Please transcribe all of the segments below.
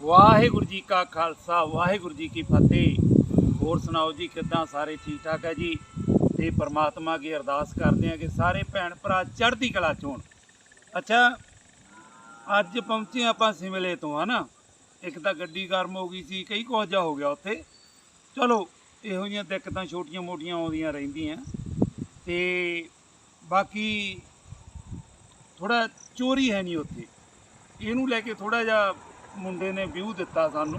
ਵਾਹਿਗੁਰੂ ਜੀ ਕਾ ਖਾਲਸਾ, ਵਾਹਿਗੁਰੂ ਜੀ ਕੀ ਫਤਿਹ। ਹੋਰ ਸੁਣਾਓ ਜੀ, ਕਿੱਦਾਂ ਸਾਰੇ ਠੀਕ ਠਾਕ ਹੈ ਜੀ? ਤੇ ਪ੍ਰਮਾਤਮਾ ਅੱਗੇ ਅਰਦਾਸ ਕਰਦੇ ਆ ਕਿ ਸਾਰੇ ਭੈਣ ਭਰਾ ਚੜ੍ਹਦੀ ਕਲਾ ਚੋਣ ਅੱਛਾ, ਅੱਜ ਪਹੁੰਚੇ ਆਪਾਂ ਸਿਮਲੇ ਤੋਂ, ਹਨਾ? ਇੱਕ ਤਾਂ ਗੱਡੀ ਗਰਮ ਹੋ ਗਈ ਸੀ, ਕਈ ਕੁਝ ਹੋ ਗਿਆ ਉੱਥੇ। ਚਲੋ, ਇਹੋ ਜਿਹੀਆਂ ਦਿੱਕਤਾਂ ਛੋਟੀਆਂ ਮੋਟੀਆਂ ਆਉਂਦੀਆਂ ਰਹਿੰਦੀਆਂ। ਤੇ ਬਾਕੀ ਥੋੜਾ ਚੋਰੀ ਹੈ ਨਹੀਂ ਉੱਥੇ। ਇਹਨੂੰ ਲੈ ਕੇ ਥੋੜਾ ਜਿਹਾ ਮੁੰਡੇ ਨੇ ਵਿਊ ਦਿੱਤਾ ਸਾਨੂੰ।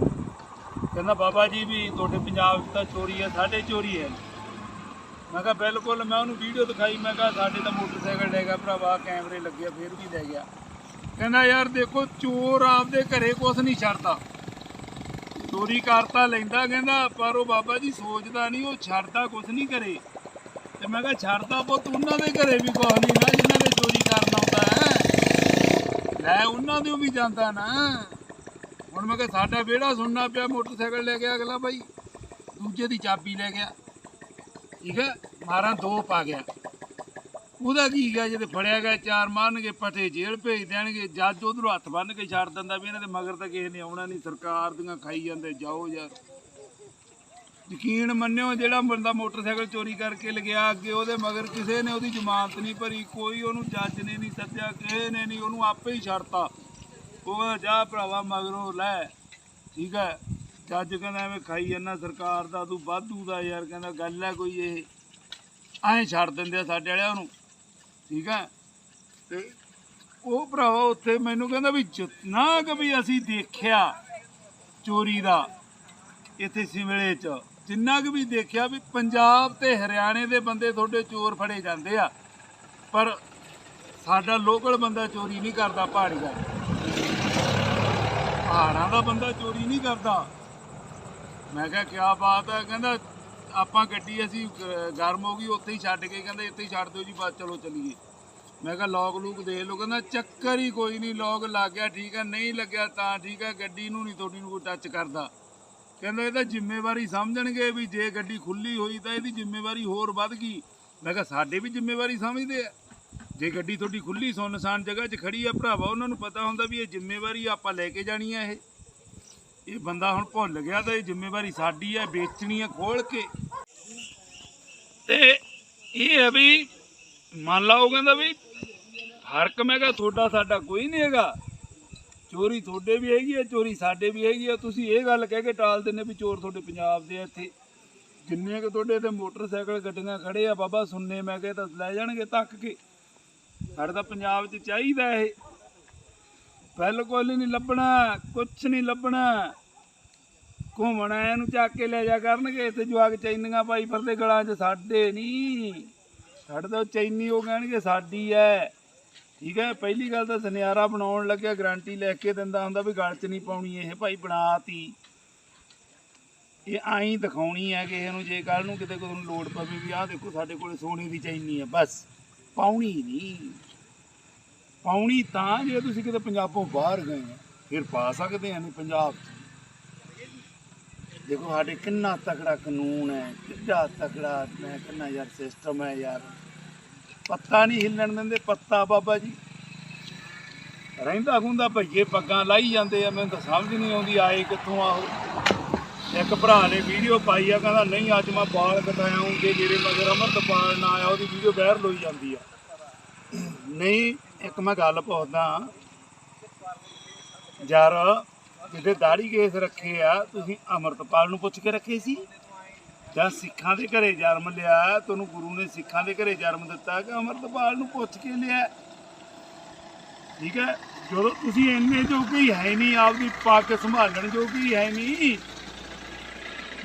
ਕਹਿੰਦਾ ਬਾਬਾ ਜੀ ਵੀ ਤੁਹਾਡੇ ਪੰਜਾਬ 'ਚ ਤਾਂ ਚੋਰੀ ਹੈ ਸਾਡੇ ਚੋਰੀ ਹੈ। ਮੈਂ ਕਿਹਾ ਬਿਲਕੁਲ ਮੈਂ ਉਹਨੂੰ ਵੀਡੀਓ ਦਿਖਾਈ। ਮੈਂ ਕਿਹਾ ਸਾਡੇ ਤਾਂ ਮੋਟਰਸਾਈਕਲ ਲੈ ਗਿਆ ਭਰਾਵਾ ਕੈਮਰੇ ਲੱਗੇ ਆ, ਫਿਰ ਵੀ ਲੈ ਗਿਆ। ਕਹਿੰਦਾ ਯਾਰ ਦੇਖੋ ਚੋਰ ਆਪਦੇ ਘਰੇ ਕੁਛ ਨਹੀਂ ਛੱਡਦਾ। ਚੋਰੀ ਕਰਤਾ ਲੈਂਦਾ ਕਹਿੰਦਾ ਪਰ ਉਹ ਬਾਬਾ ਜੀ ਸੋਚਦਾ ਨਹੀਂ ਉਹ ਛੱਡਦਾ ਕੁਛ ਨਹੀਂ ਘਰੇ। ਤੇ ਮੈਂ ਕਿਹਾ ਛੱਡਦਾ ਪੁੱਤ ਉਹਨਾਂ ਦੇ ਘਰੇ ਵੀ ਕੁਛ ਨਹੀਂ ਨਾ ਜਿਨ੍ਹਾਂ ਦੇ ਚੋਰੀ ਕਰਨ ਆਉਂਦਾ ਹੈ। ਲੈ ਉਹਨਾਂ ਦੇ ਵੀ ਜਾਂਦਾ ਨਾ। ਹੁਣ ਮੈਂ ਕਿਹਾ ਸਾਡਾ ਵਿਹੜਾ ਸੁਣਨਾ ਪਿਆ, ਮੋਟਰਸਾਈਕਲ ਲੈ ਗਿਆ ਅਗਲਾ ਬਾਈ। ਦੂਜੇ ਦੀ ਚਾਬੀ ਲੈ ਗਿਆ। ਠੀਕ ਹੈ, ਮਾਰਾਂ ਦੋ ਪਾ ਗਿਆ। ਉਹਦਾ ਕੀ ਗਿਆ ਜਦੋਂ ਫੜਿਆ ਗਿਆ, ਚਾਰ ਮਾਰਨਗੇ ਪਟੇ ਜੇਲ੍ਹ ਭੇਜ ਦੇਣਗੇ, ਜੱਜ ਉਧਰੋਂ ਹੱਥ ਬੰਨ ਕੇ ਛੱਡ ਦਿੰਦਾ ਵੀ ਇਹਨਾਂ ਦੇ ਮਗਰ ਤਾਂ ਕਿਸੇ ਨੇ ਆਉਣਾ ਨਹੀਂ, ਸਰਕਾਰ ਦੀਆਂ ਖਾਈ ਜਾਂਦੇ, ਜਾਓ ਯਾਰ ਯਕੀਨ ਮੰਨਿਓ, ਜਿਹੜਾ ਬੰਦਾ ਮੋਟਰਸਾਈਕਲ ਚੋਰੀ ਕਰਕੇ ਲਗਿਆ ਅੱਗੇ, ਉਹਦੇ ਮਗਰ ਕਿਸੇ ਨੇ ਉਹਦੀ ਜ਼ਮਾਨਤ ਨਹੀਂ ਭਰੀ, ਕੋਈ ਉਹਨੂੰ ਜੱਜ ਨੇ ਨਹੀਂ ਸੱਦਿਆ, ਕਿਸੇ ਨੇ ਨਹੀਂ, ਉਹਨੂੰ ਆਪੇ ਹੀ ਛੱਡਤਾ। ਉਹ ਜਾ ਭਰਾਵਾ, ਮਗਰੋਂ ਲੈ। ਠੀਕ ਹੈ? ਜੱਜ ਕਹਿੰਦਾ ਐਵੇਂ ਖਾਈ ਜਾਂਦਾ, ਸਰਕਾਰ ਦਾ, ਤੂੰ ਵਾਧੂ ਦਾ ਯਾਰ, ਕਹਿੰਦਾ ਗੱਲ ਹੈ ਕੋਈ ਇਹ। ਐਂ ਛੱਡ ਦਿੰਦੇ ਆ ਸਾਡੇ ਵਾਲਿਆਂ ਨੂੰ। ਠੀਕ ਹੈ? ਤੇ ਉਹ ਭਰਾਵਾ ਉੱਥੇ ਮੈਨੂੰ ਕਹਿੰਦਾ ਵੀ ਜਿੰਨਾ ਕਿ ਵੀ ਅਸੀਂ ਦੇਖਿਆ ਚੋਰੀ ਦਾ, ਇੱਥੇ ਸਿਮਲੇ 'ਚ, ਜਿੰਨਾ ਕਿ ਵੀ ਦੇਖਿਆ ਵੀ ਪੰਜਾਬ ਤੇ ਹਰਿਆਣੇ ਦੇ ਬੰਦੇ ਤੁਹਾਡੇ ਚੋਰ ਫੜੇ ਜਾਂਦੇ ਆ, ਪਰ ਸਾਡਾ ਲੋਕਲ ਬੰਦਾ ਚੋਰੀ ਨਹੀਂ ਕਰਦਾ ਪਹਾੜੀ ਦਾ। ਪਹਾੜਾਂ ਦਾ ਬੰਦਾ ਚੋਰੀ ਨਹੀਂ ਕਰਦਾ। ਮੈਂ ਕਿਹਾ ਕੀ ਬਾਤ ਹੈ। ਕਹਿੰਦਾ, ਆਪਾਂ ਗੱਡੀ ਅਸੀਂ ਗਰਮ ਹੋ ਗਈ, ਉੱਥੇ ਹੀ ਛੱਡ ਕੇ, ਕਹਿੰਦਾ, ਇੱਥੇ ਹੀ ਛੱਡ ਦਿਓ ਜੀ, ਬਸ ਚਲੋ ਚੱਲੀਏ। ਮੈਂ ਕਿਹਾ, ਲੋਕ ਲੂਕ ਦੇ ਲੋ ਕਹਿੰਦਾ, ਚੱਕਰ ਹੀ ਕੋਈ ਨਹੀਂ, ਲੋਕ ਲੱਗ ਗਿਆ, ਠੀਕ ਹੈ। ਨਹੀਂ ਲੱਗਿਆ ਤਾਂ ਠੀਕ ਹੈ, ਗੱਡੀ ਨੂੰ ਨਹੀਂ, ਤੁਹਾਡੀ ਨੂੰ ਕੋਈ ਟੱਚ ਕਰਦਾ। ਕਹਿੰਦਾ ਇਹਦਾ ਜ਼ਿੰਮੇਵਾਰੀ ਸਮਝਣਗੇ ਵੀ ਜੇ ਗੱਡੀ ਖੁੱਲੀ ਹੋਈ ਤਾਂ ਇਹਦੀ ਜ਼ਿੰਮੇਵਾਰੀ ਹੋਰ ਵੱਧ ਗਈ। ਮੈਂ ਕਿਹਾ, ਸਾਡੇ ਵੀ ਜ਼ਿੰਮੇਵਾਰੀ ਸਮਝਦੇ ਆ। ਜੇ ਗੱਡੀ ਤੁਹਾਡੀ ਖੁੱਲੀ ਸੁੰਨਸਾਨ ਜਗ੍ਹਾ 'ਚ ਖੜੀ ਆ ਭਰਾਵਾ, ਉਹਨਾਂ ਨੂੰ ਪਤਾ ਹੁੰਦਾ ਵੀ ਇਹ ਜ਼ਿੰਮੇਵਾਰੀ ਆਪਾਂ ਲੈ ਕੇ ਜਾਣੀ ਆ ਇਹ। ਇਹ ਬੰਦਾ ਹੁਣ ਭੁੱਲ ਗਿਆ ਤਾਂ ਇਹ ਜ਼ਿੰਮੇਵਾਰੀ ਸਾਡੀ ਆ, ਵੇਚਣੀ ਆ ਖੋਲ ਕੇ। ਤੇ ਇਹ ਹੈ ਵੀ ਮੰਨ ਲਓ ਕਹਿੰਦਾ ਵੀ ਫ਼ਰਕ ਮੈਂ ਕਿਹਾ ਤੁਹਾਡਾ ਸਾਡਾ ਕੋਈ ਨਹੀਂ ਹੈਗਾ। ਚੋਰੀ ਤੁਹਾਡੇ ਵੀ ਹੈਗੀ ਹੈ ਚੋਰੀ ਸਾਡੇ ਵੀ ਹੈਗੀ ਹੈ ਤੁਸੀਂ ਇਹ ਗੱਲ ਕਹਿ ਕੇ ਟਾਲ ਦਿੰਦੇ ਵੀ ਚੋਰ ਤੁਹਾਡੇ ਪੰਜਾਬ ਦੇ ਆ ਇੱਥੇ। ਜਿੰਨੇ ਕਿ ਤੁਹਾਡੇ ਤੇ ਮੋਟਰਸਾਈਕਲ ਗੱਡੀਆਂ ਖੜੇ ਆ, ਬਾਬਾ ਸੁਣਨੇ ਮੈਂ ਕਿਹਾ ਤਾਂ ਲੈ ਜਾਣਗੇ ਤੱਕ ਕੇ। ਸਾਡੇ ਤਾਂ ਪੰਜਾਬ 'ਚ ਚਾਹੀਦਾ ਇਹ। ਬਿਲਕੁਲ ਨਹੀਂ ਲੱਭਣਾ, ਕੁਛ ਨਹੀਂ ਲੱਭਣਾ। ਘੁੰਮਣਾ ਇਹਨੂੰ ਚੱਕ ਕੇ ਲੈ ਜਾ ਕਰਨਗੇ, ਇੱਥੇ ਜਵਾਕ ਚੈਨੀਆਂ ਪਾਈ ਫਿਰਦੇ ਗਲਾਂ 'ਚ, ਸਾਡੇ ਨਹੀਂ। ਸਾਡੇ ਤਾਂ ਚੈਨੀ ਉਹ ਕਹਿਣਗੇ, ਸਾਡੀ ਐ। ਠੀਕ ਹੈ ਪਹਿਲੀ ਗੱਲ ਤਾਂ ਸੁਨਿਆਰਾ ਬਣਾਉਣ ਲੱਗਿਆ, ਗਾਰੰਟੀ ਲੈ ਕੇ ਦਿੰਦਾ ਹੁੰਦਾ ਵੀ ਗਲ 'ਚ ਨਹੀਂ ਪਾਉਣੀ ਇਹ, ਭਾਈ ਬਣਾਤੀ। ਇਹ ਆਈ ਦਿਖਾਉਣੀ ਹੈ ਕਿਸੇ ਨੂੰ, ਜੇ ਕੱਲ ਨੂੰ ਕਿਤੇ ਕੋਈ ਲੋੜ ਪਵੇ ਵੀ ਆਹ ਦੇਖੋ ਸਾਡੇ ਕੋਲੇ ਸੋਨੇ ਦੀ ਚੈਨੀ ਹੈ ਬਸ। ਪਾਉਣੀ ਨਹੀਂ। ਪਾਉਣੀ ਤਾਂ ਜੇ ਤੁਸੀਂ ਕਿਤੇ ਪੰਜਾਬੋਂ ਬਾਹਰ ਗਏ ਫਿਰ ਪਾ ਸਕਦੇ ਆ ਨਹੀਂ ਪੰਜਾਬ 'ਚ। ਦੇਖੋ ਸਾਡੇ ਕਿੰਨਾ ਤਕੜਾ ਕਾਨੂੰਨ ਹੈ ਕਿੰਨਾ ਤਕੜਾ ਮੈਂ ਕਿੰਨਾ ਯਾਰ ਸਿਸਟਮ ਹੈ ਯਾਰ। ਪੱਤਾ ਨਹੀਂ ਹਿੱਲਣ ਦਿੰਦੇ, ਪੱਤਾ ਬਾਬਾ ਜੀ। ਰਹਿੰਦਾ ਹੁੰਦਾ ਭਈਏ ਪੱਗਾਂ ਲਾਈ ਜਾਂਦੇ ਆ, ਮੈਨੂੰ ਤਾਂ ਸਮਝ ਨਹੀਂ ਆਉਂਦੀ ਆਏ ਕਿੱਥੋਂ ਆ ਇੱਕ ਭਰਾ ਨੇ ਵੀਡੀਓ ਪਾਈ ਆ, ਕਹਿੰਦਾ, ਨਹੀਂ, ਅੱਜ ਮੈਂ ਬਾਲ ਕਟਾਇਆ ਹੂੰ, ਜੇ ਜਿਹੜੇ ਮਗਰ ਅਮਰਤਪਾਲ ਨਾ ਆਇਆ, ਉਹਦੀ ਵੀਡੀਓ ਵਾਇਰਲ ਹੋਈ ਜਾਂਦੀ ਆ। ਨਹੀਂ, ਇੱਕ ਮੈਂ ਗੱਲ ਪੁੱਛਦਾ ਯਾਰ, ਜਿਹਦੇ ਦਾੜੀ ਕੇਸ ਰੱਖੇ ਆ, ਤੁਸੀਂ ਅਮਰਤਪਾਲ ਨੂੰ ਪੁੱਛ ਕੇ ਰੱਖੇ ਸੀ? ਜਾਂ ਸਿੱਖਾਂ ਦੇ ਘਰੇ ਜਨਮ ਲਿਆ ਤੁਹਾਨੂੰ ਗੁਰੂ ਨੇ ਸਿੱਖਾਂ ਦੇ ਘਰੇ ਜਨਮ ਦਿੱਤਾ ਕਿ ਅਮਰਤਪਾਲ ਨੂੰ ਪੁੱਛ ਕੇ ਲਿਆ? ਠੀਕ ਹੈ? ਜਦੋਂ ਤੁਸੀਂ ਇੰਨੇ ਜੋਗੇ ਹੀ ਹੈ ਨਹੀਂ, ਆਪਦੀ ਪੱਗ ਸੰਭਾਲਣ ਜੋਗੇ ਹੀ ਹੈ ਨਹੀਂ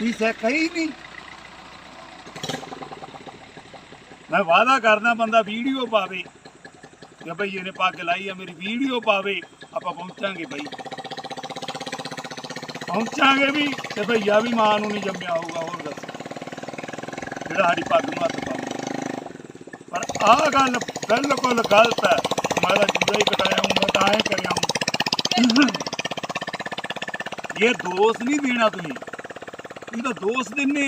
ਵੀ ਕਹੀ ਨਹੀਂ ਮੈਂ ਵਾਅਦਾ ਕਰਦਾ ਬੰਦਾ ਵੀਡੀਓ ਪਾਵੇ। ਕਿ ਭਈ ਇਹਨੇ ਪੱਗ ਲਾਈ ਆ, ਮੇਰੀ ਵੀਡੀਓ ਪਾਵੇ। ਆਪਾਂ ਪਹੁੰਚਾਂਗੇ ਬਈ। ਪਹੁੰਚਾਂਗੇ ਵੀ ਤੇ ਭਈਆ ਵੀ ਮਾਂ ਨੂੰ ਨਹੀਂ ਜੰਮਿਆ ਹੋਊਗਾ, ਹੋਰ ਦੱਸ। ਜਿਹੜਾ ਸਾਡੀ ਪੱਗ ਨੂੰ ਹੱਥ ਪਾਉਂਦਾ। ਪਰ ਆਹ ਗੱਲ ਬਿਲਕੁਲ ਗਲਤ ਹੈ। ਮੈਂ ਤਾਂ ਜੂੜਾ ਹੀ ਕਟਾਇਆ ਹੂੰ, ਮੈਂ ਤਾਂ ਐ ਕਰਿਆ ਹੂੰ। ਇਹ ਦੋਸ਼ ਨਹੀਂ ਦੇਣਾ ਤੁਸੀਂ। ਇਹ ਤਾਂ ਦੋਸ਼ ਦਿੰਨੇ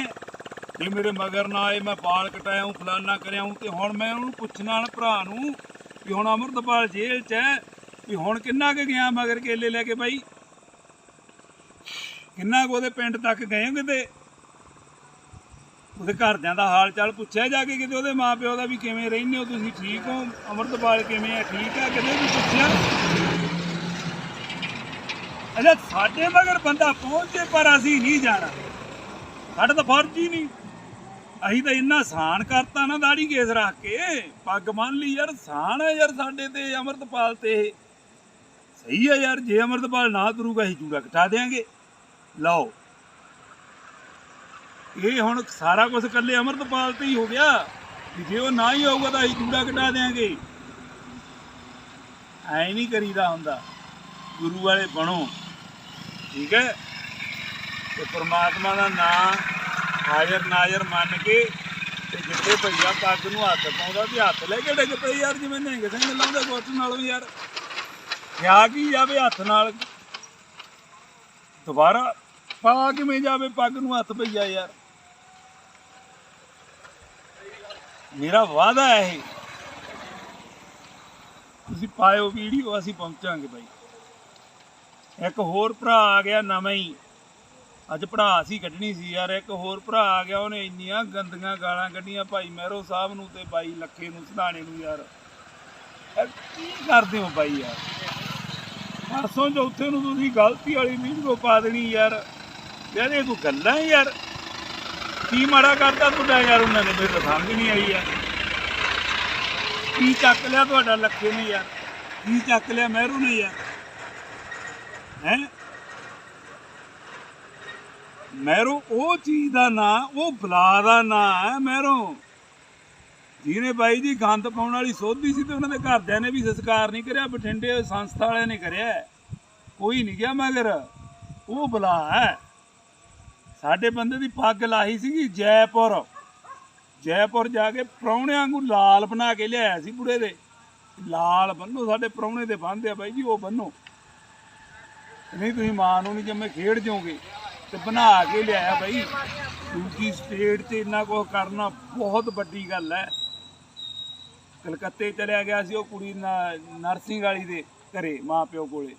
ਜੇ ਮੇਰੇ ਮਗਰ ਨਾ ਆਏ, ਮੈਂ ਬਾਲ ਕਟਾਇਆ ਹੂੰ ਫਲਾਨਾ ਕਰਿਆ ਹੂੰ ਤੇ ਹੁਣ ਮੈਂ ਉਹਨੂੰ ਪੁੱਛਣਾ ਭਰਾ ਨੂੰ ਵੀ ਹੁਣ ਅਮਰਤਪਾਲ ਜੇਲ੍ਹ 'ਚ ਹੈ, ਵੀ ਹੁਣ ਕਿੰਨਾ ਕੁ ਗਿਆ ਮਗਰ ਕੇਲੇ ਲੈ ਕੇ ਬਾਈ? ਕਿੰਨਾ ਕੁ ਉਹਦੇ ਪਿੰਡ ਤੱਕ ਗਏ ਕਿਤੇ? ਉਹਦੇ ਘਰਦਿਆਂ ਦਾ ਹਾਲ ਚਾਲ ਪੁੱਛਿਆ ਜਾ ਕੇ ਕਿਤੇ, ਉਹਦੇ ਮਾਪਿਓ ਦਾ ਵੀ ਕਿਵੇਂ ਰਹਿੰਦੇ ਹੋ ਤੁਸੀਂ? ਠੀਕ ਹੋ? ਅਮਰਤਪਾਲ ਕਿਵੇਂ ਆ ਠੀਕ ਆ ਕਿਤੇ ਵੀ ਪੁੱਛਿਆ? ਅਜਾ ਸਾਡੇ ਮਗਰ ਬੰਦਾ ਪਹੁੰਚੇ ਪਰ ਅਸੀਂ ਨਹੀਂ ਜਾਣਾ। ਸਾਡਾ ਤਾਂ ਫਰਜ਼ ਹੀ ਨਹੀਂ। ਅਸੀਂ ਤਾਂ ਇੰਨਾ ਸਾਨ ਕਰਤਾ ਨਾ ਦਾੜੀ ਕੇਸ ਰੱਖ ਕੇ। ਪੱਗ ਮੰਨ ਲਈ ਯਾਰ, ਸਾਨ ਹੈ ਯਾਰ ਸਾਡੇ ਤੇ, ਅਮਰਤਪਾਲ ਤੇ ਸਹੀ ਹੈ ਯਾਰ, ਜੇ ਅਮਰਤਪਾਲ ਨਾ ਤੁਰੂਗਾ, ਅਸੀਂ ਚੂੜਾ ਕਟਾ ਦੇਾਂਗੇ ਲਓ। ਇਹ ਹੁਣ ਸਾਰਾ ਕੁਝ ਇਕੱਲੇ ਅਮਰਤਪਾਲ ਤੇ ਹੀ ਹੋ ਗਿਆ। ਜੇ ਉਹ ਨਾ ਹੀ ਹੋਊਗਾ ਤਾਂ ਅਸੀਂ ਚੂੜਾ ਕਟਾ ਦੇਾਂਗੇ ਐ ਨਹੀਂ ਕਰੀਦਾ ਹੁੰਦਾ। ਗੁਰੂ ਵਾਲੇ ਬਣੋ। ਠੀਕ ਹੈ? ਤੇ ਪ੍ਰਮਾਤਮਾ ਦਾ ਨਾਮ ਹਾਜ਼ਰ ਨਾਜ਼ਰ ਮੰਨ ਕੇ ਤੇ ਜਿੱਥੇ ਭਈਆ ਪੱਗ ਨੂੰ ਹੱਥ ਪਾਉਂਦਾ ਵੀ ਹੱਥ ਲੈ ਕੇ ਡਿੱਗ ਪਈ ਯਾਰ, ਜਿਵੇਂ ਨਿਹੰਗ ਸਿੰਘ ਲਾਉਂਦੇ ਗੁੱਟ ਨਾਲੋਂ ਯਾਰ। ਕਿਆ ਕੀ ਜਾਵੇ ਹੱਥ ਨਾਲ? ਦੁਬਾਰਾ ਪਾ ਕਿਵੇਂ ਜਾਵੇ ਪੱਗ ਨੂੰ ਹੱਥ ਪਈਆ ਯਾਰ? ਮੇਰਾ ਵਾਅਦਾ ਹੈ ਇਹ। ਤੁਸੀਂ ਪਾਇਓ ਵੀਡੀਓ, ਅਸੀਂ ਪਹੁੰਚਾਂਗੇ ਬਾਈ। ਇੱਕ ਹੋਰ ਭਰਾ ਆ ਗਿਆ ਨਵਾਂ ਹੀ। ਅੱਜ ਭਰਾ ਸੀ ਕੱਢਣੀ ਸੀ ਯਾਰ, ਇੱਕ ਹੋਰ ਭਰਾ ਆ ਗਿਆ, ਉਹਨੇ ਇੰਨੀਆਂ ਗੰਦੀਆਂ ਗਾਲਾਂ ਕੱਢੀਆਂ ਭਾਈ ਮਹਿਰੋ ਸਾਹਿਬ ਨੂੰ ਤੇ ਬਾਈ ਲੱਖੇ ਨੂੰ, ਸਿਧਾਣੇ ਨੂੰ ਯਾਰ। ਯਾਰ ਕੀ ਕਰਦੇ ਹੋ ਬਾਈ ਯਾਰ? ਪਰਸੋਂ ਚੌਥੇ ਨੂੰ ਤੁਸੀਂ ਗਲਤੀ ਵਾਲੀ ਵੀਡੀਓ ਪਾ ਦੇਣੀ ਯਾਰ। ਯਾਰ, ਇਹ ਕੋਈ ਗੱਲਾਂ ਹੈ ਯਾਰ? ਕੀ ਮਾੜਾ ਕਰਦਾ ਤੁਹਾਡਾ ਯਾਰ, ਉਹਨਾਂ ਨੇ ਮੇਰੇ ਤਾਂ ਸਮਝ ਨਹੀਂ ਆਈ ਯਾਰ। ਕੀ ਚੱਕ ਲਿਆ ਤੁਹਾਡਾ ਲੱਖੇ ਨੇ ਯਾਰ? ਕੀ ਚੱਕ ਲਿਆ ਮਹਿਰੂ ਨੇ ਯਾਰ ਹੈ ਮਹਿਰੋ ਉਹ ਚੀਜ਼ ਦਾ ਨਾਂ, ਉਹ ਬਲਾ ਦਾ ਨਾਂ ਹੈ ਮਹਿਰੂ ਜਿਹਨੇ ਬਾਈ ਜੀ ਗੰਦ ਪਾਉਣ ਵਾਲੀ ਸੋਧੀ ਸੀ ਤੇ ਉਹਨਾਂ ਦੇ ਘਰਦਿਆਂ ਨੇ ਵੀ ਸੰਸਕਾਰ ਨਹੀਂ ਕਰਿਆ, ਬਠਿੰਡੇ ਸੰਸਥਾ ਵਾਲਿਆਂ ਨੇ ਕਰਿਆ ਕੋਈ ਨਹੀਂ ਗਿਆ ਮਗਰ। ਉਹ ਬਲਾ ਹੈ। ਸਾਡੇ ਬੰਦੇ ਦੀ ਪੱਗ ਲਾਹੀ ਸੀਗੀ ਜੈਪੁਰ। ਜੈਪੁਰ ਜਾ ਕੇ ਪ੍ਰਾਹੁਣਿਆਂ ਨੂੰ ਲਾਲ ਬਣਾ ਕੇ ਲਿਆਇਆ ਸੀ ਬੁੜੇ ਦੇ। ਲਾਲ ਬੰਨੋ, ਸਾਡੇ ਪ੍ਰਾਹੁਣੇ ਦੇ ਬੰਨਦੇ ਆ ਬਾਈ ਜੀ, ਉਹ ਬੰਨੋ ਨਹੀਂ, ਤੁਸੀਂ ਮਾਂ ਨੂੰ ਨਹੀਂ ਜੰਮੇ, ਖੇਡ ਜਾਓਗੇ। ਤੇ ਬਣਾ ਕੇ ਲਿਆਇਆ ਬਈ। ਦੂਜੀ ਸਟੇਟ ਤੇ ਇੰਨਾ ਕੁਝ ਕਰਨਾ ਬਹੁਤ ਵੱਡੀ ਗੱਲ ਹੈ। ਕਲਕੱਤੇ ਚਲਿਆ ਗਿਆ ਸੀ ਉਹ ਕੁੜੀ ਨਰਸਿੰਗ ਵਾਲੀ ਦੇ ਘਰੇ ਮਾਂ ਪਿਓ ਕੋਲੇ।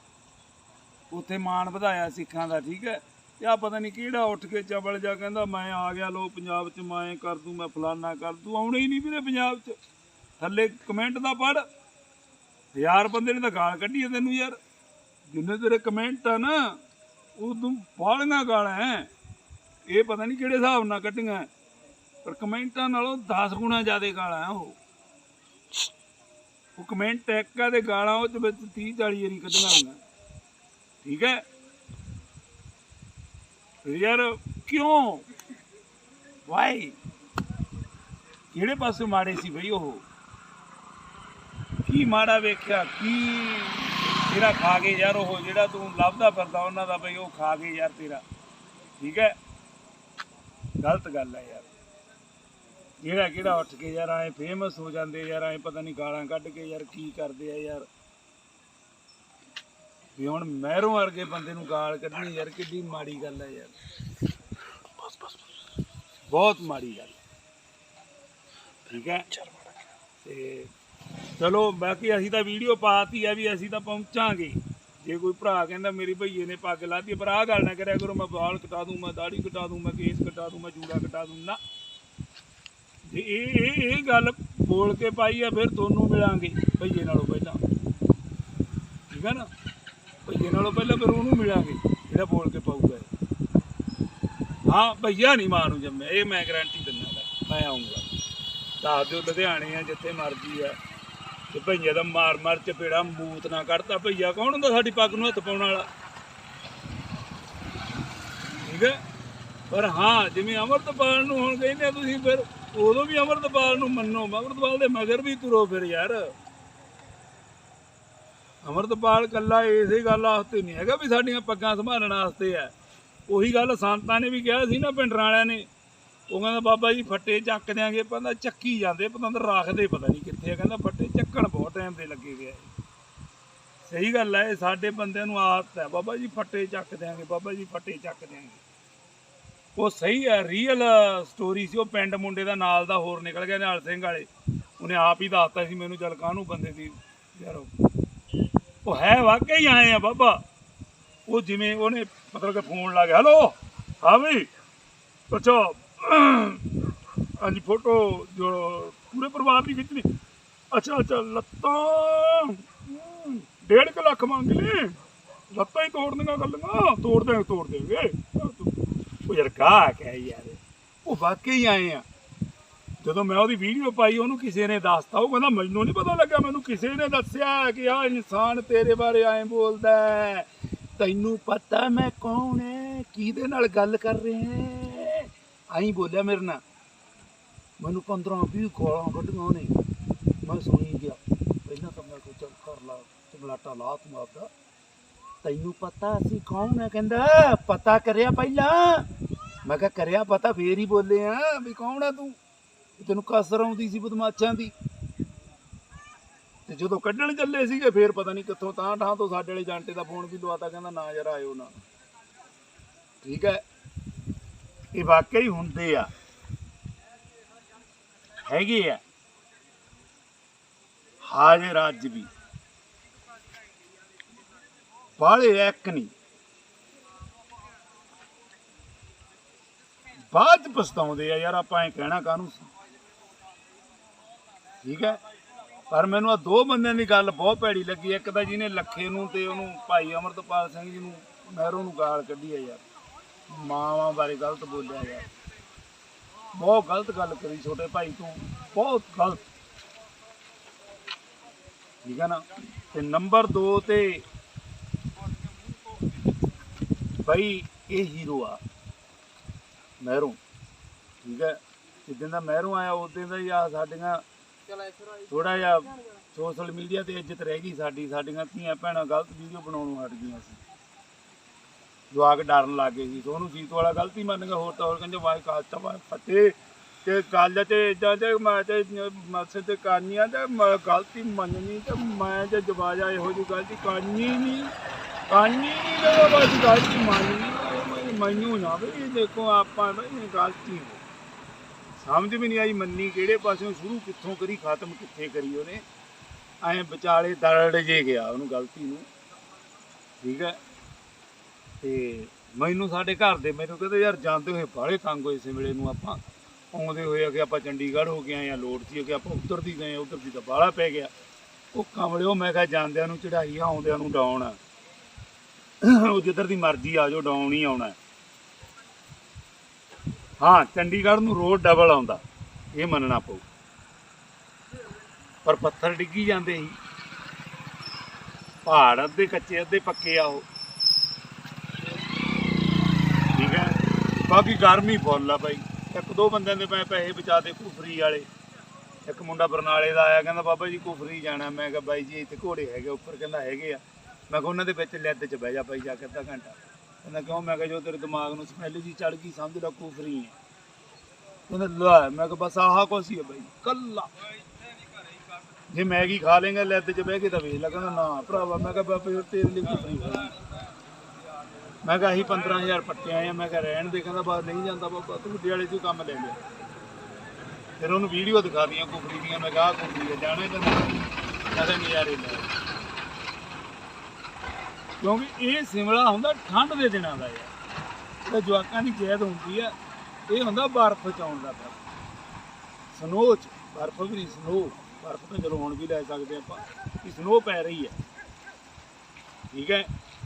ਉੱਥੇ ਮਾਣ ਵਧਾਇਆ ਸਿੱਖਾਂ ਦਾ, ਠੀਕ ਹੈ? ਤੇ ਪਤਾ ਨਹੀਂ ਕਿਹੜਾ ਉੱਠ ਕੇ ਚਬਲ ਜਾ ਕਹਿੰਦਾ, ਮੈਂ ਆ ਗਿਆ ਲੋ ਪੰਜਾਬ 'ਚ ਮੈਂ ਕਰ ਦੂੰ, ਮੈਂ ਫਲਾਨਾ ਕਰ ਦੂੰ। ਆਉਣਾ ਹੀ ਨਹੀਂ ਵੀਰੇ ਪੰਜਾਬ 'ਚ। ਥੱਲੇ ਕਮੈਂਟ ਦਾ ਪੜ ਹਜ਼ਾਰ ਬੰਦੇ ਨੇ ਤਾਂ ਗਾਲ ਕੱਢੀ ਆ ਤੈਨੂੰ ਯਾਰ। ਜਿੰਨੇ ਤੇਰੇ ਕਮੈਂਟ ਆ ਨਾ ਉਹ ਬਾਲੀਆਂ ਗਾਲਾਂ ਇਹ ਪਤਾ ਨਹੀਂ ਕਿਹੜੇ ਹਿਸਾਬ ਨਾਲ ਕੱਢੀਆਂ। ਪਰ ਕਮੈਂਟਾਂ ਨਾਲੋਂ 10 ਗੁਣਾ ਜ਼ਿਆਦਾ ਗਾਲਾਂ ਆ ਉਹ। ਉਹ ਕਮੈਂਟ ਇੱਕ ਆ ਗਾਲਾਂ ਉਹ ਚ ਵਿੱਚ 30 40 ਵਾਰੀ ਕੱਢੀਆਂ ਹੋਈਆਂ। ਠੀਕ ਹੈ ਯਾਰ ਕਿਉਂ? ਵਾਈ ਕਿਹੜੇ ਪਾਸੇ ਮਾੜੇ ਸੀ ਬਈ ਉਹ? ਕੀ ਮਾੜਾ ਵੇਖਿਆ? ਕੀ ਤੇਰਾ ਖਾ ਕੇ ਯਾਰ ਉਹ ਜਿਹੜਾ ਤੂੰ ਲੱਭਦਾ ਫਿਰਦਾ ਉਹਨਾਂ ਦਾ ਬਈ ਉਹ ਖਾ ਕੇ ਯਾਰ ਤੇਰਾ। ਠੀਕ ਹੈ? ਗਲਤ ਗੱਲ ਹੈ ਯਾਰ। ਜਿਹੜਾ ਕਿਹੜਾ ਉੱਠ ਕੇ ਯਾਰ ਐ ਫੇਮਸ ਹੋ ਜਾਂਦੇ ਯਾਰ, ਐ ਪਤਾ ਨਹੀਂ ਗਾਲਾਂ ਕੱਢ ਕੇ ਯਾਰ ਕੀ ਕਰਦੇ ਆ ਯਾਰ। ਵੀ ਹੁਣ ਮਹਿਰੋਂ ਵਰਗੇ ਬੰਦੇ ਨੂੰ ਗਾਲ ਕੱਢਣੀ ਯਾਰ ਕਿੱਡੀ ਮਾੜੀ ਗੱਲ ਹੈ ਯਾਰ। ਬਸ ਬਸ ਬਹੁਤ ਮਾੜੀ ਗੱਲ ਠੀਕ ਹੈ? ਤੇ ਚਲੋ, ਬਾਕੀ ਅਸੀਂ ਤਾਂ ਵੀਡੀਓ ਪਾਤੀ ਆ ਵੀ ਅਸੀਂ ਤਾਂ ਪਹੁੰਚਾਂਗੇ। ਜੇ ਕੋਈ ਭਰਾ ਕਹਿੰਦਾ ਮੇਰੀ ਭਈਏ ਨੇ ਪੱਗ ਲਾਤੀ, ਪਰ ਆਹ ਗੱਲ ਨਾ ਕਰਿਆ ਕਰੋ, ਮੈਂ ਵਾਲ ਕਟਾ ਦੂੰ, ਮੈਂ ਦਾੜੀ ਕਟਾ ਦੂੰ, ਮੈਂ ਕੇਸ ਕਟਾ ਦੂੰ, ਮੈਂ ਜੂੜਾ ਕਟਾ ਦੂੰ, ਨਾ। ਜੇ ਇਹ ਇਹ ਇਹ ਗੱਲ ਬੋਲ ਕੇ ਪਾਈ ਆ, ਫਿਰ ਤੁਹਾਨੂੰ ਮਿਲਾਂਗੇ, ਭਈਏ ਨਾਲੋਂ ਪਹਿਲਾਂ। ਠੀਕ ਹੈ ਨਾ? ਭਈਏ ਨਾਲੋਂ ਪਹਿਲਾਂ ਫਿਰ ਉਹਨੂੰ ਮਿਲਾਂਗੇ, ਜਿਹੜਾ ਬੋਲ ਕੇ ਪਾਊਗਾ ਹਾਂ, ਭਈਆ ਨਹੀਂ ਮਾਂ ਨੂੰ ਜੰਮਿਆ, ਇਹ ਮੈਂ ਗਾਰੰਟੀ ਦਿੰਦਾ ਮੈਂ ਆਉਂਗਾ ਦੱਸ ਦਿਓ, ਲੁਧਿਆਣੇ ਆ, ਜਿੱਥੇ ਮਰਜ਼ੀ ਆ। ਤੇ ਭਈਆ ਦਾ ਮਾਰ ਮਾਰ ਚਪੇੜਾ ਮੂਤ ਨਾ ਕੱਢਤਾ। ਭਈਆ ਕੌਣ ਹੁੰਦਾ ਸਾਡੀ ਪੱਗ ਨੂੰ ਹੱਥ ਪਾਉਣ ਵਾਲਾ? ਠੀਕ ਹੈ? ਪਰ ਹਾਂ, ਜਿਵੇਂ ਅਮਰਤਪਾਲ ਨੂੰ ਹੁਣ ਕਹਿੰਦੇ ਤੁਸੀਂ ਫਿਰ ਉਦੋਂ ਵੀ ਅਮਰਤਪਾਲ ਨੂੰ ਮੰਨੋ। ਅਮਰਤਪਾਲ ਦੇ ਮਗਰ ਵੀ ਤੁਰੋ ਫਿਰ ਯਾਰ। ਅਮਰਤਪਾਲ ਕੱਲਾ ਇਸੇ ਗੱਲ ਵਾਸਤੇ ਨਹੀਂ ਹੈਗਾ ਵੀ ਸਾਡੀਆਂ ਪੱਗਾਂ ਸੰਭਾਲਣ ਵਾਸਤੇ ਹੈ। ਉਹੀ ਗੱਲ ਸੰਤਾਂ ਨੇ ਵੀ ਕਿਹਾ ਸੀ ਨਾ ਪਿੰਡਰਾਂ ਵਾਲਿਆਂ ਨੇ। ਉਹ ਕਹਿੰਦਾ, ਬਾਬਾ ਜੀ ਫੱਟੇ ਚੱਕ ਦਿਆਂਗੇ। ਕਹਿੰਦਾ, ਚੱਕੀ ਜਾਂਦੇ, ਪਤਾ ਰੱਖਦੇ, ਪਤਾ ਨਹੀਂ ਕਿੱਥੇ ਆ। ਕਹਿੰਦਾ, ਫੱਟੇ ਚੱਕਣ ਬਹੁਤ ਟਾਈਮ ਦੇ ਲੱਗੇ ਗਏ ਸਹੀ ਗੱਲ ਹੈ ਇਹ ਸਾਡੇ ਬੰਦਿਆਂ ਨੂੰ ਆਦਤ ਹੈ ਬਾਬਾ ਜੀ ਫੱਟੇ ਚੱਕ ਦਿਆਂਗੇ, ਬਾਬਾ ਜੀ ਫੱਟੇ ਚੱਕ ਦਿਆਂਗੇ। ਉਹ ਸਹੀ ਹੈ ਰੀਅਲ ਸਟੋਰੀ ਸੀ। ਉਹ ਪਿੰਡ ਮੁੰਡੇ ਦਾ ਨਾਲ ਦਾ ਹੋਰ ਨਿਕਲ ਗਿਆ, ਨਿਹਾਲ ਸਿੰਘ ਵਾਲੇ। ਉਹਨੇ ਆਪ ਹੀ ਦੱਸਤਾ ਸੀ ਮੈਨੂੰ ਜਲ ਕਾਹਨੂੰ ਬੰਦੇ ਦੀ, ਯਾਰ। ਉਹ- ਉਹ ਹੈ, ਵਾਕਈ ਆਏ ਆ ਬਾਬਾ। ਉਹ ਜਿਵੇਂ ਉਹਨੇ ਮਤਲਬ ਕਿ ਫੋਨ ਲਾ ਗਿਆ ਹੈਲੋ ਹਾਂ ਵੀ ਅੱਛਾ ਹਾਂਜੀ ਫੋਟੋ ਜੋ ਪੂਰੇ ਪਰਿਵਾਰ ਦੀ ਖਿੱਚਣੀ ਅੱਛਾ ਅੱਛਾ ਲੱਤਾਂ। ਹਮ, ਡੇਢ ਕੁ ਲੱਖ ਮੰਗ ਲਈ। ਲੱਤਾਂ ਹੀ ਤੋੜ ਗੱਲਾਂ ਤੋੜ ਦੇ ਤੋੜ ਦੇਗੇ ਉਹ ਯਾਰ ਕਾ ਕਹਿ ਯਾਰ। ਉਹ ਵਾਕਈ ਆਏ ਆ। ਜਦੋਂ ਮੈਂ ਉਹਦੀ ਵੀਡੀਓ ਪਾਈ ਉਹਨੂੰ ਕਿਸੇ ਨੇ ਦੱਸਤਾ ਉਹ ਕਹਿੰਦਾ ਮੈਨੂੰ ਨਹੀਂ ਪਤਾ ਲੱਗਾ ਮੈਨੂੰ ਕਿਸੇ ਨੇ ਦੱਸਿਆ ਕਿ ਆ ਇਨਸਾਨ ਤੇਰੇ ਬਾਰੇ ਐਂ ਬੋਲਦਾ ਤੈਨੂੰ ਪਤਾ ਮੈਂ ਕੌਣ ਐ ਕਿਹਦੇ ਨਾਲ ਗੱਲ ਕਰ ਰਿਹਾ ਆਈ ਬੋਲਿਆ ਮੇਰੇ ਨਾਲ। ਮੈਨੂੰ 15 20 ਗਾਲਾਂ ਕੱਢੀਆਂ ਉਹਨੇ। ਮੈਂ ਸੁਣੀ ਗਿਆ। ਪਹਿਲਾਂ ਤਾਂ ਮੈਂ ਕਿਹਾ ਕਰ ਲਾ ਚਮਲਾਟਾ ਲਾ ਤੂੰ ਆਪਦਾ। ਤੈਨੂੰ ਪਤਾ ਅਸੀਂ ਕੌਣ ਹੈ ਕਹਿੰਦਾ, ਪਤਾ ਕਰਿਆ ਪਹਿਲਾਂ। ਮੈਂ ਕਿਹਾ, ਕਰਿਆ ਪਤਾ, ਫੇਰ ਹੀ ਬੋਲੇ ਆ ਵੀ ਕੌਣ ਆ ਤੂੰ? ਤੈਨੂੰ ਕਸਰ ਆਉਂਦੀ ਸੀ ਬਦਮਾਸ਼ਾਂ ਦੀ। ਤੇ ਜਦੋਂ ਕੱਢਣ ਚੱਲੇ ਸੀਗੇ, ਫੇਰ ਪਤਾ ਨਹੀਂ ਕਿੱਥੋਂ ਤਾਂ ਠਾਂ ਤੋਂ ਸਾਡੇ ਵਾਲੇ ਜਾਂਟੇ ਦਾ ਫੋਨ ਵੀ ਲਵਾਤਾ ਕਹਿੰਦਾ ਨਾ ਯਾਰ ਆਇਓ ਨਾ। ਠੀਕ ਹੈ। ਇਹ ਵਾਕਈ ਹੁੰਦੇ ਆ। ਹੈਗੇ ਆ। ਹਾਜ਼ਰ ਅੱਜ ਵੀ। ਬਾਲੇ ਇੱਕ ਨਹੀਂ। ਬਾਅਦ 'ਚ ਪਛਤਾਉਂਦੇ ਆ ਯਾਰ, ਆਪਾਂ ਇਹ ਕਹਿਣਾ ਕਾਹਨੂੰ ਠੀਕ ਹੈ? ਪਰ ਮੈਨੂੰ ਆ ਦੋ ਬੰਦਿਆਂ ਦੀ ਗੱਲ ਬਹੁਤ ਭੈੜੀ ਲੱਗੀ। ਇੱਕ ਤਾਂ ਜਿਹਨੇ ਲੱਖੇ ਨੂੰ ਤੇ ਉਹਨੂੰ ਭਾਈ ਅਮਰਤਪਾਲ ਸਿੰਘ ਜੀ ਨੂੰ ਮਹਿਰੋਂ ਨੂੰ ਗਾਲ ਕੱਢੀ ਆ ਯਾਰ। ਮਾਵਾਂ ਬਾਰੇ ਗਲਤ ਬੋਲਿਆ ਗਿਆ। ਬਹੁਤ ਗਲਤ ਗੱਲ ਕਰੀ ਛੋਟੇ ਭਾਈ ਤੂੰ, ਬਹੁਤ ਗਲਤ। ਠੀਕ ਹੈ ਨਾ? ਤੇ ਨੰਬਰ 2 ਤੇ ਭਾਈ ਇਹ ਹੀਰੋ ਆ, ਮਹਿਰੋਂ। ਠੀਕ ਹੈ ਜਿੱਦਾਂ ਦਾ ਮਹਿਰੋਂ ਆਇਆ ਉਦੋਂ ਦਾ ਹੀ ਆ ਸਾਡੀਆਂ ਥੋੜਾ ਜਿਹਾ ਸੋਸ਼ਲ ਮੀਡੀਆ ਤੇ ਇੱਜ਼ਤ ਰਹਿ ਗਈ ਸਾਡੀ, ਸਾਡੀਆਂ ਧੀਆਂ ਭੈਣਾਂ ਗਲਤ ਵੀਡੀਓ ਬਣਾਉਣੋਂ ਹਟ ਗਈਆਂ ਸੀ। ਜਵਾਕ ਡਰਨ ਲੱਗ ਗਏ ਸੀ। ਸੋਨੂੰ ਜੀਤ ਵਾਲਾ ਗਲਤੀ ਮੰਨ ਗਿਆ, ਹੋਰ ਤਾਂ ਹੋਰ ਕਹਿੰਦੇ ਵਾਹਿ ਖਾਲਸਾ ਵਾਹਿ ਫਤਿਹ। ਤੇ ਗੱਲ ਤੇ ਇਦਾਂ ਤੇ ਮੈਂ ਤੇ ਮਸਜਿਦ ਤੇ ਕਰਨੀਆਂ ਤੇ ਮੈਂ ਗਲਤੀ ਮੰਨਣੀ ਤੇ ਮੈਂ ਤੇ ਜਵਾਜਾ ਇਹੋ ਜਿਹੀ ਗਲਤੀ ਕਰਨੀ ਨਹੀਂ ਕਰਨੀ ਨਹੀਂ ਤੇ ਬਸ ਗਲਤੀ ਮੰਨਣੀ ਮੈਨੂੰ ਨਾ ਵੀ ਇਹ ਦੇਖੋ ਆਪਾਂ ਇਹ ਗਲਤੀ ਹੋ ਸਮਝ ਵੀ ਨਹੀਂ ਆਈ ਮੰਨੀ ਕਿਹੜੇ ਪਾਸਿਓਂ ਸ਼ੁਰੂ ਕਿੱਥੋਂ ਕਰੀ, ਖਤਮ ਕਿੱਥੇ ਕਰੀ ਉਹਨੇ। ਐਂ ਵਿਚਾਲੇ ਦਰੜ ਜੇ ਗਿਆ ਉਹਨੂੰ ਗਲਤੀ ਨੂੰ। ਠੀਕ ਹੈ? ਤੇ ਮੈਨੂੰ ਸਾਡੇ ਘਰ ਦੇ ਮੈਨੂੰ ਕਹਿੰਦੇ ਯਾਰ ਜਾਂਦੇ ਹੋਏ ਬਾਹਲੇ ਤੰਗ ਹੋਏ ਸੀ ਵੇਲੇ ਨੂੰ ਆਪਾਂ। ਆਉਂਦੇ ਹੋਏ ਆ ਕਿ ਆਪਾਂ ਚੰਡੀਗੜ੍ਹ ਹੋ ਕੇ ਆ, ਲੋੜ ਸੀ ਕਿ ਆਪਾਂ ਉੱਧਰ ਦੀ ਗਏ ਉੱਧਰ ਦੀ ਤਾਂ ਬਾਹਲਾ ਪੈ ਗਿਆ। ਉਹ ਕਮਲਿਓ, ਮੈਂ ਕਿਹਾ ਜਾਂਦਿਆਂ ਨੂੰ ਚੜਾਈ ਆ ਆਉਂਦਿਆਂ ਨੂੰ ਡਾਉਣ। ਆ ਉਹ ਜਿੱਧਰ ਦੀ ਮਰਜ਼ੀ ਆ ਜਾਓ, ਡਾਉਣ ਹੀ ਆਉਣਾ। ਹਾਂ, ਚੰਡੀਗੜ੍ਹ ਨੂੰ ਰੋਡ ਡਬਲ ਆਉਂਦਾ। ਇਹ ਮੰਨਣਾ ਪਊ। ਪਰ ਪੱਥਰ ਡਿੱਗੀ ਜਾਂਦੇ ਸੀ। ਪਹਾੜ ਅੱਧੇ ਕੱਚੇ, ਅੱਧੇ ਪੱਕੇ ਆ ਉਹ ਠੀਕ ਹੈ ਬਾਕੀ ਗਰਮੀ ਫੁੱਲ ਆ ਬਾਈ। ਇੱਕ ਦੋ ਬੰਦਿਆਂ ਦੇ ਮੈਂ ਪੈਸੇ ਬਚਾ ਦੇ ਕੁਫਰੀ ਵਾਲੇ। ਇੱਕ ਮੁੰਡਾ ਬਰਨਾਲੇ ਦਾ ਆਇਆ, ਕਹਿੰਦਾ, ਬਾਬਾ ਜੀ, ਕੁਫਰੀ ਜਾਣਾ। ਮੈਂ ਕਿਹਾ, ਬਾਈ ਜੀ, ਇੱਥੇ ਘੋੜੇ ਹੈਗੇ, ਉੱਪਰ ਕਹਿੰਦਾ, ਹੈਗੇ ਆ। ਮੈਂ ਕਿਹਾ, ਉਹਨਾਂ ਦੇ ਵਿੱਚ ਲੈਦ ਚ ਬਹਿ ਜਾ ਬਾਈ, ਜਾ ਕੇ ਅੱਧਾ ਘੰਟਾ। ਕਹਿੰਦਾ, ਕਿਉਂ? ਮੈਂ ਕਿਹਾ, ਜੋ ਤੇਰੇ ਦਿਮਾਗ ਨੂੰ ਸਮੈਲ ਜੀ ਚੜ ਗਈ, ਸਮਝ ਲੈ ਕੁਫਰੀ ਹੈ। ਕਹਿੰਦਾ, ਲੈ। ਮੈਂ ਕਿਹਾ, ਬਸ ਆਹ ਕੁਛ ਹੀ ਹੈ ਬਾਈ, ਕੱਲਾ। ਜੇ ਮੈਗੀ ਖਾ ਲੇਗਾ, ਲੈਦ ਚ ਬਹਿ ਕੇ ਤਾਂ ਵੇਖ ਲੈ। ਕਹਿੰਦਾ, ਨਾ ਭਰਾਵਾ। ਮੈਂ ਕਿਹਾ, ਬਾਬਾ, ਤੇਰੇ ਲਈ ਕੁਫਰੀ ਹੋਈ ਮੈਂ ਕਿਹਾ ਅਸੀਂ 15000 ਪੱਟੇ ਆਏ ਆ, ਮੈਂ ਕਿਹਾ ਰਹਿਣ ਦੇ, ਕਹਿੰਦਾ ਬਾਹਰ ਨਹੀਂ ਜਾਂਦਾ ਬਾਬਾ, ਤੂੰ ਦਿਹਾੜੇ ਚ ਕੰਮ ਲੈ ਲਿਆ। ਫਿਰ ਉਹਨੂੰ ਵੀਡੀਓ ਦਿਖਾ ਦੀਆਂ ਕੁਫਰੀ ਦੀਆਂ, ਮੈਂ ਕਿਹਾ ਕੁਫਰੀ ਜਾਣੇ ਤਾਂ ਕਹਿੰਦਾ ਨਜ਼ਾਰੇ ਲੈ ਕਿਉਂਕਿ ਇਹ ਸਿਮਲਾ ਹੁੰਦਾ ਠੰਡ ਦੇ ਦਿਨਾਂ ਦਾ ਯਾਰ। ਇਹ ਜਵਾਕਾਂ ਦੀ ਜੈਦ ਹੁੰਦੀ ਆ, ਇਹ ਹੁੰਦਾ ਬਰਫ਼ ਚ ਆਉਣ ਦਾ ਸਨੋ ਚ, ਬਰਫ਼ ਵੀ ਨਹੀਂ ਸਨੋ ਬਰਫ਼ ਤਾਂ ਚਲੋ ਹੁਣ ਵੀ ਲੈ ਸਕਦੇ ਆਪਾਂ ਕਿ ਸਨੋ ਪੈ ਰਹੀ ਹੈ ਠੀਕ ਹੈ?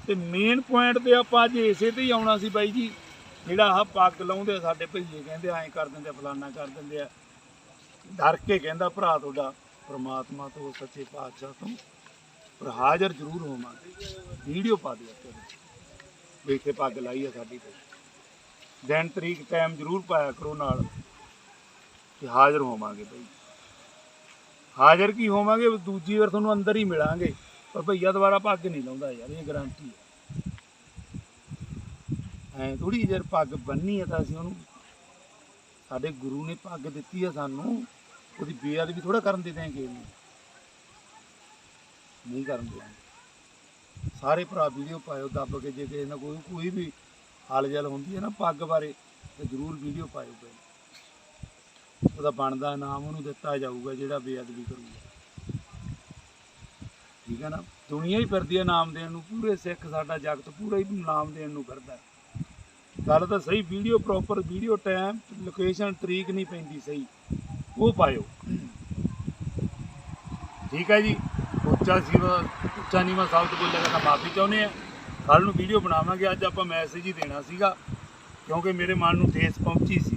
ਤੇ ਮੇਨ ਪੁਆਇੰਟ ਤੇ ਆਪਾਂ ਅੱਜ ਇਸੇ ਤੇ ਹੀ ਆਉਣਾ ਸੀ ਬਾਈ ਜੀ, ਜਿਹੜਾ ਆਹ ਪੱਗ ਲਾਉਂਦੇ ਆ ਸਾਡੇ ਭਈਏ ਕਹਿੰਦੇ ਐਂ ਕਰ ਦਿੰਦੇ ਫਲਾਨਾ ਕਰ ਦਿੰਦੇ ਆ। ਡਰ ਕੇ ਕਹਿੰਦਾ ਭਰਾ ਤੁਹਾਡਾ, ਪ੍ਰਮਾਤਮਾ ਤੋਂ, ਸੱਚੇ ਪਾਤਸ਼ਾਹ ਤੋਂ। ਪਰ ਹਾਜ਼ਰ ਜ਼ਰੂਰ ਹੋਵਾਂਗੇ। ਵੀਡੀਓ ਪਾ ਦਿਓ ਤੇ ਵੇਖੇ ਪੱਗ ਲਾਈ ਆ ਸਾਡੀ ਤੇ। ਦਿਨ ਤਰੀਕ ਟਾਈਮ ਜ਼ਰੂਰ ਪਾਇਆ ਕਰੋ ਨਾਲ। ਕਿ ਹਾਜ਼ਰ ਹੋਵਾਂਗੇ ਬਈ। ਹਾਜ਼ਰ ਕੀ ਹੋਵਾਂਗੇ? ਦੂਜੀ ਵਾਰ ਤੁਹਾਨੂੰ ਅੰਦਰ ਹੀ ਮਿਲਾਂਗੇ। ਪਰ ਭਈਆ ਦੁਬਾਰਾ ਪੱਗ ਨਹੀਂ ਲਾਉਂਦਾ ਯਾਰ, ਇਹ ਗਾਰੰਟੀ ਹੈ। ਐ ਥੋੜੀ ਜਿਹੀ ਪੱਗ ਬੰਨੀ ਹੈ ਤਾਂ ਅਸੀਂ ਉਹਨੂੰ, ਸਾਡੇ ਗੁਰੂ ਨੇ ਪੱਗ ਦਿੱਤੀ ਹੈ ਸਾਨੂੰ, ਉਹਦੀ ਬੇਅਦਬੀ ਥੋੜਾ ਕਰਨ ਦੇ ਦੇਂਗੇ ਉਹਨੂੰ ਨਹੀਂ ਕਰਨ ਦੇਵਾਂਗੇ ਸਾਰੇ ਭਰਾ ਵੀਡੀਓ ਪਾਇਓ, ਦੱਬ ਕੇ ਜੇ ਕਿਸੇ ਨਾਲ ਕੋਈ ਕੋਈ ਵੀ ਹਾਲ ਜਲ ਹੁੰਦੀ ਹੈ ਨਾ ਪੱਗ ਬਾਰੇ, ਤੇ ਜ਼ਰੂਰ ਵੀਡੀਓ ਪਾਇਓ ਬਈ ਉਹਦਾ ਬਣਦਾ ਇਨਾਮ ਉਹਨੂੰ ਦਿੱਤਾ ਜਾਊਗਾ ਜਿਹੜਾ ਬੇਅਦਬੀ ਕਰੂਗਾ। ਠੀਕ ਹੈ ਨਾ? ਦੁਨੀਆ ਹੀ ਫਿਰਦੀ ਹੈ ਨਾਮ ਦੇਣ ਨੂੰ, ਪੂਰੇ ਸਿੱਖ ਸਾਡਾ ਜਗਤ ਪੂਰਾ ਹੀ ਨਾਮ ਦੇਣ ਨੂੰ ਫਿਰਦਾ ਗੱਲ ਤਾਂ ਸਹੀ video proper video time location ਤਰੀਕ ਨਹੀਂ ਪੈਂਦੀ ਸਹੀ। ਉਹ ਪਾਇਓ। ਠੀਕ ਹੈ ਜੀ। ਉੱਚਾ ਸੀ ਉੱਚਾ ਨੀਵਾਂ ਸ਼ਬਦ ਬੋਲਿਆ ਤਾਂ ਮਾਫੀ ਚਾਹੁੰਦੇ ਆ ਕੱਲ ਨੂੰ ਵੀਡੀਓ ਬਣਾਵਾਂਗੇ, ਅੱਜ ਆਪਾਂ ਮੈਸੇਜ ਹੀ ਦੇਣਾ ਸੀਗਾ, ਕਿਉਂਕਿ ਮੇਰੇ ਮਨ ਨੂੰ ਠੇਸ ਪਹੁੰਚੀ ਸੀ।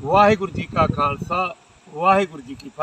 ਵਾਹਿਗੁਰੂ ਜੀ ਕਾ ਖਾਲਸਾ, ਵਾਹਿਗੁਰੂ ਜੀ ਕੀ ਫਤਿਹ।